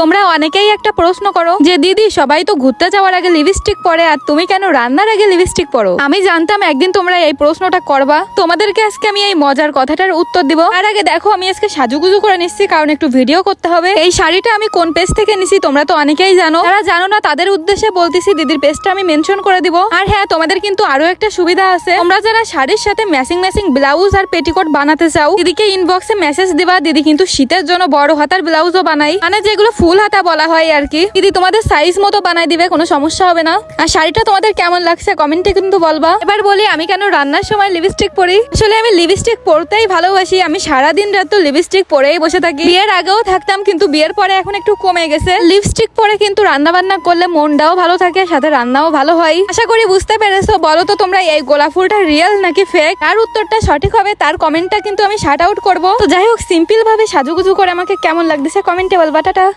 তোমরা অনেকেই একটা প্রশ্ন করো, যে দিদি, সবাই তো ঘুরতে যাওয়ার আগে লিপস্টিক পরে, আর তুমি কেন রান্নার আগে লিপস্টিক পরো? আমি জানতাম একদিন তোমরা এই প্রশ্নটা করবা। তোমাদেরকে আজকে আমি এই মজার কথাটার উত্তর দিব। আর আগে দেখো, আমি আজকে সাজুগুজু করে নিচ্ছি, কারণ একটু ভিডিও করতে হবে। এই শাড়িটা আমি কোন পেজ থেকে নিছি, তোমরা তো অনেকেই জানো। যারা জানো না, তাদের উদ্দেশ্যে বলতেছি, দিদির পেজটা আমি মেনশন করে দিব। আর হ্যাঁ তোমাদের কিন্তু আরও একটা সুবিধা আছে। তোমরা যারা শাড়ির সাথে ম্যাচিং ম্যাচিং ব্লাউজ আর পেটিকোট বানাতে চাও, দিদিকে ইনবক্সে মেসেজ দিবা। দিদি কিন্তু শীতের জন্য বড় হাতার ব্লাউজও বানাই মানে যেগুলো ফুল হাতা বলা হয় আর কি। দিদি তোমাদের সাইজ মতো বানাই দিবে, কোনো সমস্যা হবে না। আর শাড়িটা তোমাদের কেমন লাগছে কমেন্টে কিন্তু বলবা। এবার বলি, আমি কেন রান্নার সময় লিপস্টিক পরি? আসলে আমি লিপস্টিক পরতেই ভালোবাসি। আমি সারা দিন রাত তো লিপস্টিক পরেই বসে থাকি। বিয়ের আগেও থাকতাম, কিন্তু বিয়ের পরে এখন একটু কমে গেছে। লিপস্টিক পরে কিন্তু রান্না বান্না করলে মনটাও ভালো থাকে সাথে রান্নাও ভালো হয়। আশা করি বুঝতে পেরেছ। বলো তো তোমরা, এই গোলাপ ফুলটা রিয়েল নাকি ফেক আর উত্তরটা সঠিক হবে, তার কমেন্টটা কিন্তু আমি শার্ট আউট করব। তো যাই হোক সিম্পল ভাবে সাজুগুজু করে আমাকে কেমন লাগতেছে কমেন্টে বলবা, টাটা।